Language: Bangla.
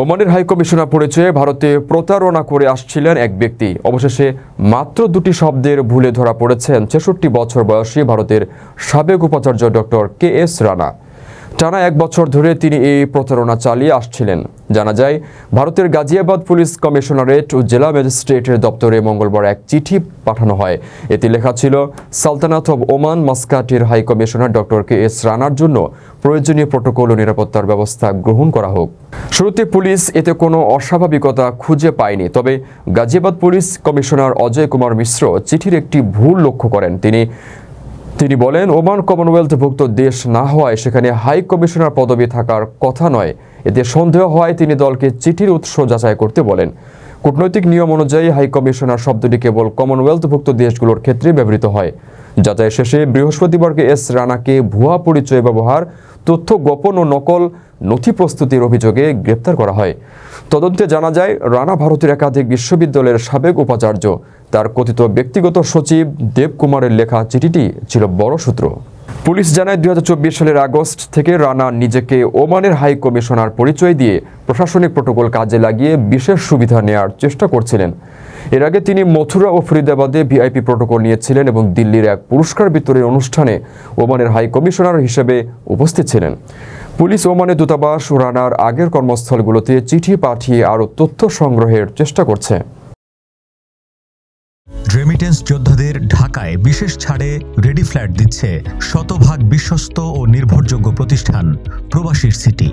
ওমানের হাইকমিশনার পরিচয়ে ভারতে প্রতারণা করে আসছিলেন এক ব্যক্তি। অবশেষে মাত্র দুটি শব্দের ভুলে ধরা পড়েছেন ছেষট্টি বছর বয়সী ভারতের সাবেক উপাচার্য ডক্টর কে এস রানা। টানা এক বছর ধরে তিনি এই প্রতারণা চালিয়ে আসছিলেন। জানা যায়, ভারতের গাজিয়াবাদ পুলিশ কমিশনারেট ও জেলা ম্যাজিস্ট্রেটের দপ্তরে মঙ্গলবার এক চিঠি পাঠানো হয়। এতে লেখা ছিল, সালতানাত of Oman মাস্কাটের high commissioner doctor K S রানার জন্য প্রয়োজনীয় প্রোটোকল ও নিরাপত্তার ব্যবস্থা গ্রহণ করা হোক। শুরুতে পুলিশ এতে কোনো অস্বাভাবিকতা খুঁজে পায়নি, তবে গাজিয়াবাদ পুলিশ কমিশনার অজয় কুমার মিশ্র চিঠির একটি ভুল লক্ষ্য করেন। তিনি তিনি বলেন, ওমান কমনওয়েলথভুক্ত দেশ না হওয়ায় সেখানে হাই কমিশনার পদবি থাকার কথা নয়। এতে সন্দেহ হয় তিনি দলকে চিঠির উৎস যাচাই করতে বলেন। কূটনৈতিক নিয়ম অনুযায়ী হাই কমিশনার শব্দটি কেবল কমনওয়েলথভুক্ত দেশগুলোর ক্ষেত্রে ব্যবহৃত হয়। যাচাই শেষে বৃহস্পতিবারকে এস রানাকে ভুয়া পরিচয় ব্যবহার, তথ্য গোপন ও নকল নথি প্রস্তুতির অভিযোগে গ্রেপ্তার করা হয়। তদন্তে জানা যায়, রানা ভারতের একাধিক বিশ্ববিদ্যালয়ের সাবেক উপাচার্য। তার কথিত ব্যক্তিগত সচিব দেবকুমারের লেখা চিঠিটি ছিল বড় সূত্র। পুলিশ জানায় দু হাজার চব্বিশ সালের আগস্ট থেকে রানা নিজেকে ওমানের হাই কমিশনার পরিচয় দিয়ে প্রশাসনিক প্রোটোকল কাজে লাগিয়ে বিশেষ সুবিধা নেয়ার চেষ্টা করছিলেন। এর আগে তিনি মথুরা ও ফরিদাবাদে ভিআইপি প্রোটোকল নিয়েছিলেন এবং দিল্লির এক পুরস্কার বিতরণের অনুষ্ঠানে ওমানের হাই কমিশনার হিসেবে উপস্থিত ছিলেন। পুলিশ ওমানের দূতাবাস ও রানার আগের কর্মস্থলগুলোতে চিঠি পাঠিয়ে আরও তথ্য সংগ্রহের চেষ্টা করছে। রেমিটেন্স যোদ্ধাদের ঢাকায় বিশেষ ছাড়ে রেডি ফ্ল্যাট দিচ্ছে শতভাগ বিশ্বস্ত ও নির্ভরযোগ্য প্রতিষ্ঠান, প্রবাসীর সিটি